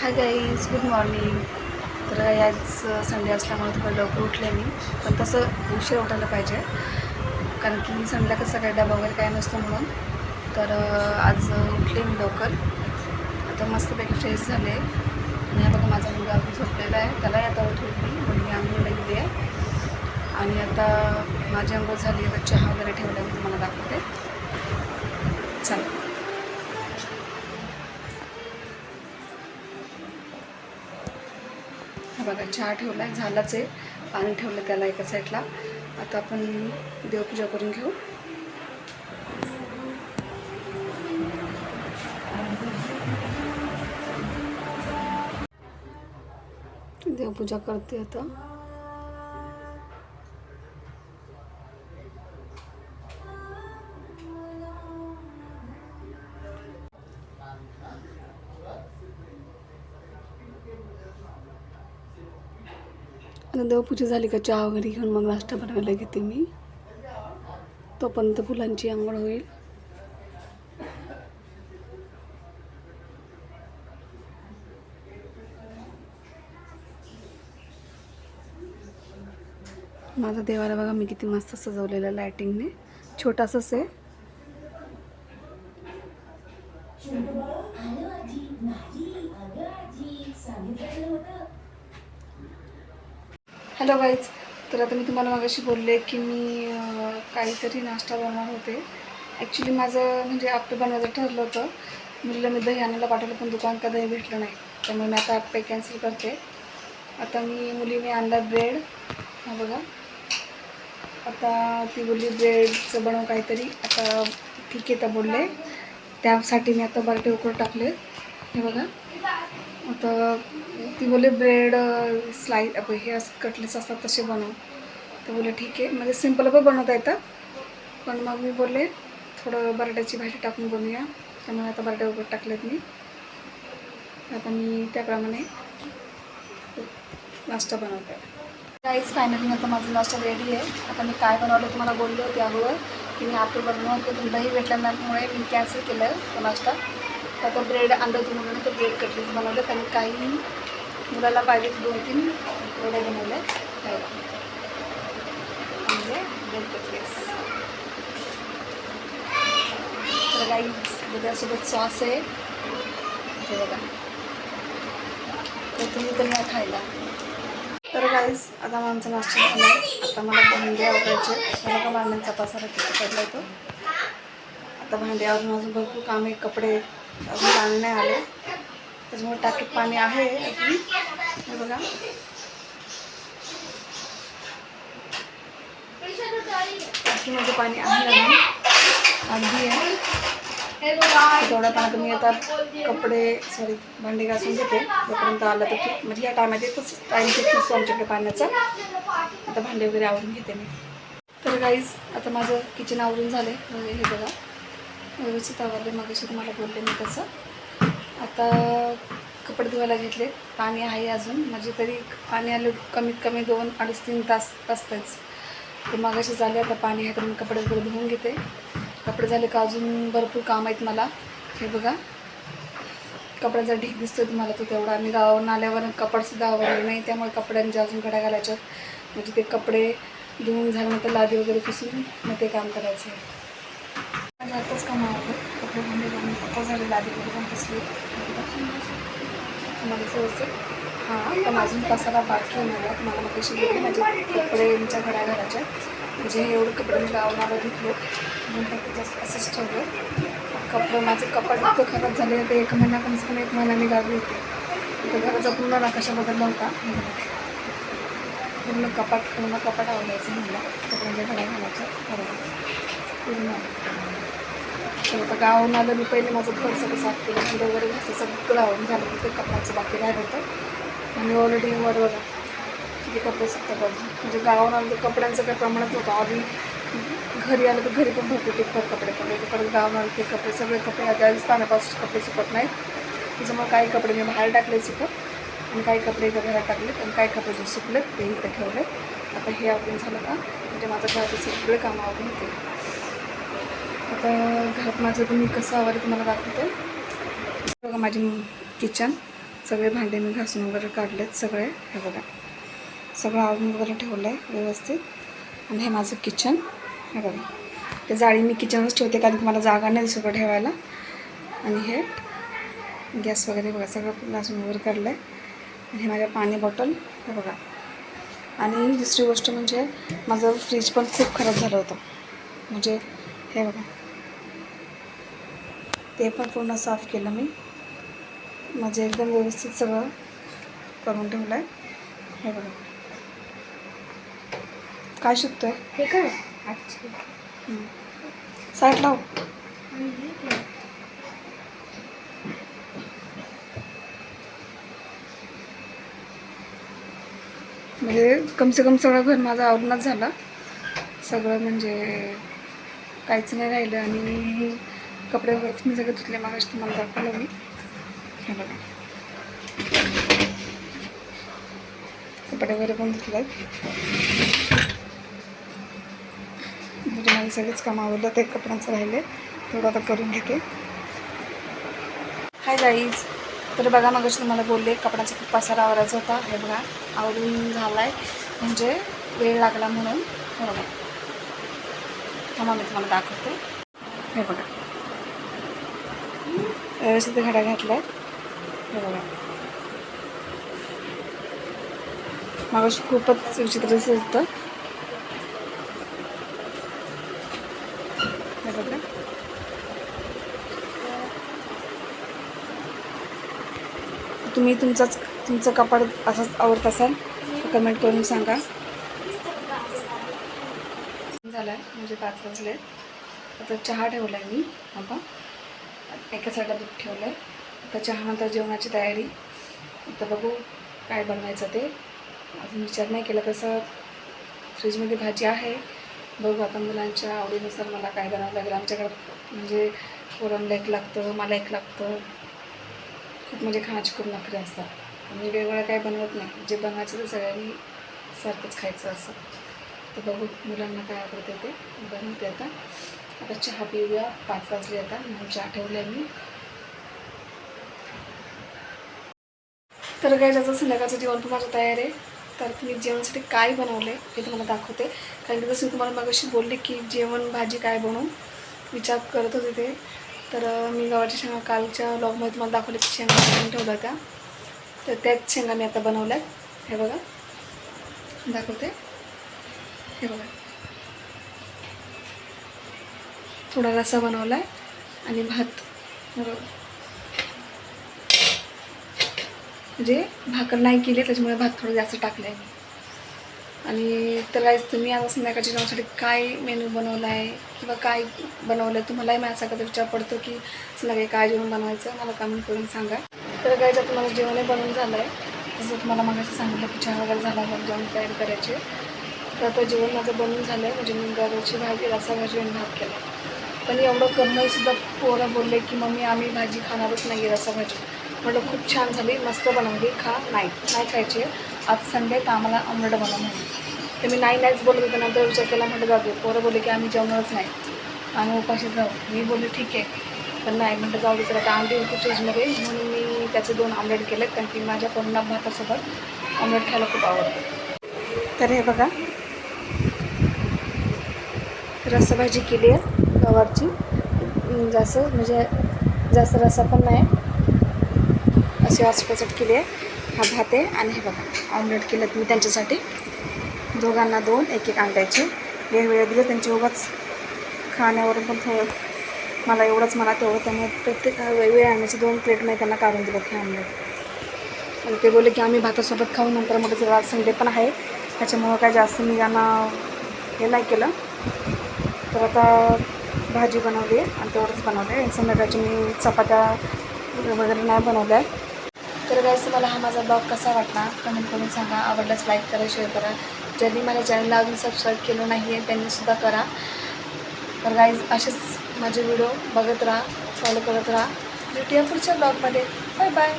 Hi guys good morning. तर आज Sunday असल्यामुळे थोडं लवकर उठले मी पण तसं उशीर उठायला पाहिजे कारण की संडेला कसं काय डबा वगैरे काय नसतो म्हणून. तर आज उठले मी लवकर. आता मस्तपैकी फ्रेश झाले. आणि हा बघा माझा मुलगा अजून झोपलेला आहे. त्यालाही आता उठवली मी मुलगी आंघोळ गेली आहे. आणि आता माझी आंघोळ झाली आता चहा वगैरे ठेवला मी तुम्हाला दाखवते. चला. हा बघा चहा ठेवला आहे झालाच आहे. पाणी ठेवलं त्याला एका साईडला आता आपण देवपूजा करून घेऊ. देवपूजा करते आता. आता देवपूजा झाली का चहा वगैरे घेऊन मग नाश्ता बनवायला घेते मी. तोपर्यंत फुलांची आंघोळ होईल. माझा देवाला बघा मी किती मस्त सजवलेलं लायटिंगने छोटासाच आहे. हॅलो गाईज तर आता मी तुम्हाला मागाशी बोलले की मी काहीतरी नाश्ता बनवणार होते. ॲक्च्युली माझं म्हणजे आपलं बनवायचं ठरलं होतं. मुलीला मी दही आणायला पाठवलं पण दुकान का दही भेटलं नाही. त्यामुळे मी आता आप्पे कॅन्सल करते. आता मी मुलीने आणला ब्रेड हा बघा. आता ती बोलली ब्रेडचं बनव काहीतरी. आता ठीक आहे तर बोलले. त्यासाठी मी आता बटाटे उकड टाकले. हे बघा. आता ती बोलले ब्रेड स्लाइ हे असं कटलेस असतात तसे बनव. तर बोलले ठीक आहे. म्हणजे सिंपल पण बनवता येतात पण मग मी बोलले थोडं बटाट्याची भाजी टाकून बनवूया. त्यामुळे आता बटाटे वगैरे टाकलेत मी. आता मी त्याप्रमाणे नाश्ता बनवते. काहीच फायनली आता माझा नाश्ता रेडी आहे. आता मी काय बनवलं तुम्हाला बोलले होते अगोदर की मी आपलं बनवते पण दही भेटल्यामुळे मी कॅन्सल केलं तो नाश्ता. तर आता ब्रेड आणलं होतं म्हणून तर ब्रेड कटलेट बनवलं आणि काही मुलाला पाहिजे दोन तीन ब्रेड बनवले खायला म्हणजे तर काही दुधासोबत सॉस आहे. हे बघा. तर तुम्ही पण या खायला. तर गाईज आता आमचा नाश्ता झाला. आता मला भांडे आवडायचे मला का भांड्यांचा पसारा किती पडला तो आता भांड्यावरून अजून भरपूर काम आहे कपडे अजून पाणी नाही आले. त्याच्यामुळे टाकीत पाणी आहे अगदी. हे बघा. टाकीमध्ये पाणी आहे अगदी आहे. पाण्यात मी आता कपडे सॉरी भांडे घासून घेते. जोपर्यंत आलं तर ठीक. म्हणजे या टायमात येतच टाईम फिक्स आमच्याकडे पाण्याचा. आता भांडे वगैरे आवरून घेते मी. तर गाईज आता माझं किचन आवरून झालं आहे हे बघा. व्यवस्थित आवरले मग तुम्हाला बोलले मी तसं. आता कपडे धुवायला घेतले. पाणी आहे अजून. म्हणजे तरी पाणी आलं कमीत कमी दोन अडीच तीन तास असतेच. तर मगाशी झाले आता पाणी आहे तर मी कपडे वगैरे धुवून घेते. कपडे झाले का अजून भरपूर काम आहेत मला. हे बघा. कपड्यांचा ढीक दिसतोय तुम्हाला तो तेवढा. आणि गावावरून आल्यावर कपडसुद्धा आवडले नाही. त्यामुळे कपड्यांच्या अजून घड्या घालायच्या म्हणजे ते कपडे धुवून झाल्यानंतर लादी वगैरे पुसून मग ते काम करायचं आहे. आताच काम आवडलं कपडे भांडे घालून आता झाले लादी वगैरे पण पुसली मला व्यवस्थित हां पण अजून पसारा बाकी आहे मला मग कशी गेली माझे कपड्यांच्या घड्या घालायच्या म्हणजे हे एवढं कपडे मी लावणारं घेतले म्हणून फक्त जास्त असंच ठेवलं कपडे माझे कपाट इतकं खराब झाले ते एक महिना कमीच कमी एक महिना मी गावी होते तर घराचा पूर्ण नकाशा बदलला होता पूर्ण कपाट पूर्ण कपाट आवडायचं म्हणलं. कपड्यांच्या म्हणजे घड्या घालायच्या बरोबर. पूर्ण. तर आता गावाहून आलं मी पहिले माझं घर सगळं साफ केलं भांडे वगैरे घातलं सगळं आवडून झालं ते कपड्याचं बाकी राहिलं होतं. आणि ऑलरेडी वर किती कपडे सुकतात पाहिजे म्हणजे गावाहून आलं तर कपड्यांचं काही प्रमाणात होतं आधी घरी आलं तर घरी पण भरपूर टिकतात कपडे पडले परत गावाहून आलं ते कपडे सगळे कपडे आता स्थानापासून कपडे सुकत नाहीत. त्याच्यामुळे काही कपडे मी बाहेर टाकले सुकत आणि काही कपडे घरात टाकलेत आणि काही कपडे जे सुकलेत ते इथं ठेवलेत. आता हे आवडून झालं का? म्हणजे माझं घराचं सगळे कामं आवडून होते. आता घरात माझं तुम्ही कसं आवडलं तुम्हाला दाखवते. बघा माझी किचन सगळे भांडे मी घासून वगैरे काढलेत सगळे. हे बघा. सगळं आवरून वगैरे ठेवलं आहे व्यवस्थित. आणि हे माझं किचन. हे बघा. ते जाळी मी किचनच ठेवते कारण की मला जागा नाही सगळं ठेवायला. आणि हे गॅस वगैरे बघा सगळं घासून वगैरे काढलं आहे आणि हे माझ्या पाणी बॉटल. हे बघा. आणि दुसरी गोष्ट म्हणजे माझं फ्रीज पण खूप खराब झालं होतं. म्हणजे हे बघा. ते पण पूर्ण साफ केलं मी. म्हणजे एकदम व्यवस्थित सगळं करून ठेवलं आहे हे बघा. काय शिकतोय? हे काय? अच्छा. साईड लाव. म्हणजे कमसे कम सगळं घर माझं आवरूनच झालं. सगळं म्हणजे काहीच नाही राहिलं आणि कपडे वगैरे मी सगळे धुतले मागाशी तुम्हाला दाखवलं मी. हे बघा. कपडे वगैरे पण धुतले म्हणजे माझे सगळेच काम आवडलं ते कपड्यांचं राहिले. तेवढं आता करून घेते. हाय गाईज तर बघा मग तुम्हाला बोलले कपड्याचा खूप पसारा आवरायचा होता. हे बघा आवडून झाला आहे म्हणजे वेळ लागला म्हणून. बरोबर बघा. थांबा मी तुम्हाला दाखवते. हे बघा. व्यवस्थित घड्या घातल्या आहेत हे बघा. खूपच विचित्र दिसत होतं. बघा. तुम्ही तुमचाच तुमचं कपाड असंच आवडत असाल कमेंट करून सांगा. झालं आहे म्हणजे पाच वाजले आता चहा ठेवला आहे मी आपण. एका साईडला दूध ठेवलं आहे आता चहानंतर जेवणाची तयारी. आता बघू काय बनवायचं ते. अजून विचार नाही केला तसं. फ्रीजमध्ये भाजी आहे. बघू आता मुलांच्या आवडीनुसार मला काय बनावं लागेल. आमच्याकडं म्हणजे पोरांना एक लागतं मला एक लागतं. खूप म्हणजे खाण्याची खूप नखरे असतात. मी वेगवेगळं काय बनवत नाही. जे बनवायचं ते सगळ्यांनी सारखंच खायचं असं. तर बघू मुलांना काय आवडते ते बनवते आता. आता चहा पिऊया. पाच वाजले आता. म्हणून चहा ठेवला मी. तर काय त्याचं संध्याकाळचं जेवण पण माझं तयार आहे. तर तुम्ही जेवणासाठी काय बनवले हे तुम्हाला दाखवते. कारण की जसं मी तुम्हाला मगाशी बोलले की जेवण भाजी काय बनवून विचार करत होते ते. तर मी गव्हाच्या शेंगा कालच्या लॉगमध्ये तुम्हाला दाखवले की शेंगा बनवून ठेवल्या होत्या. तर त्याच शेंगा मी आता बनवल्या हे बघा. दाखवते. हे बघा. थोडा रसा बनवला आहे आणि भात. बरोबर म्हणजे भाकर नाही केली त्याच्यामुळे भात थोडं जास्त टाकलं आहे मी. आणि तर काय तुम्ही आज संध्याकाळच्या जेवणासाठी काय मेनू बनवला आहे किंवा काय बनवलं आहे तुम्हालाही माझा कधी विचार पडतो की संध्याकाळी काय जेवण बनवायचं मला कमेंट करून सांगा. तर काय जर तुम्हाला जेवणही बनवून झालं आहे जसं तुम्हाला मग सांगितलं की चहा वगैरे झाला मग जेवण तयार करायचे. तर आता जेवण माझं बनून झालं आहे म्हणजे मी गव्हाची भाजी रसा भाजी आणि भात केला पण एवढं करणंसुद्धा सुद्धा पोरं बोलले की मम्मी आम्ही भाजी खाणारच नाही आहे रसा भाजी. म्हटलं खूप छान झाली मस्त बनवली खा. नाही नाही खायची. आज संडे तर आम्हाला ऑमलेट बनव तर ते मी नाही नाहीच बोलत होते. नंतर विचार केला म्हटलं जाऊ दे. पोरं बोलले की आम्ही जेवणारच नाही. आम्ही उपाशी जाऊ मी बोलले ठीक आहे. पण नाही म्हटलं जाऊ दे तर आता अंडी होती फ्रीजमध्ये. म्हणून मी त्याचे दोन आमलेट केलेत. कारण की माझ्या पोरांना भातासोबत आमलेट खायला खूप आवडतं. तर हे बघा रस्साभाजी केली आहे गवारची. जास्त म्हणजे जास्त रस्सा पण नाही. अशी वासपचट केली आहे. हा भात आहे आणि हे बघा ऑमलेट केलं मी त्यांच्यासाठी. दोघांना दोन एक एक अंड्याचे. वेगवेगळे दिले त्यांचे उगाच खाण्यावरून पण थोडं मला एवढंच मला तेवढं त्यामुळे प्रत्येक वेगवेगळ्या अंड्याचे दोन प्लेट मी त्यांना काढून दिलं हे ऑमलेट आणि ते बोलले की आम्ही भातासोबत खाऊ नंतर मग जर आज संडे पण आहे. त्याच्यामुळं काय जास्त मी यांना हे नाही केलं. तर आता भाजी बनवली आहे आणि तेवढंच बनवलं आहे संध्याकाळची मी चपात्या वगैरे नाही बनवल्या. आहेत तर गाईज तुम्हाला हा माझा ब्लॉग कसा वाटला? कमेंट करून सांगा. आवडल्यास लाईक करा शेअर करा. ज्यांनी माझ्या चॅनलला अजून सबस्क्राईब केलं नाही आहे त्यांनीसुद्धा करा. तर गाईज असेच माझे व्हिडिओ बघत राहा फॉलो करत राहा. भेटूया पुढच्या ब्लॉगमध्ये बाय बाय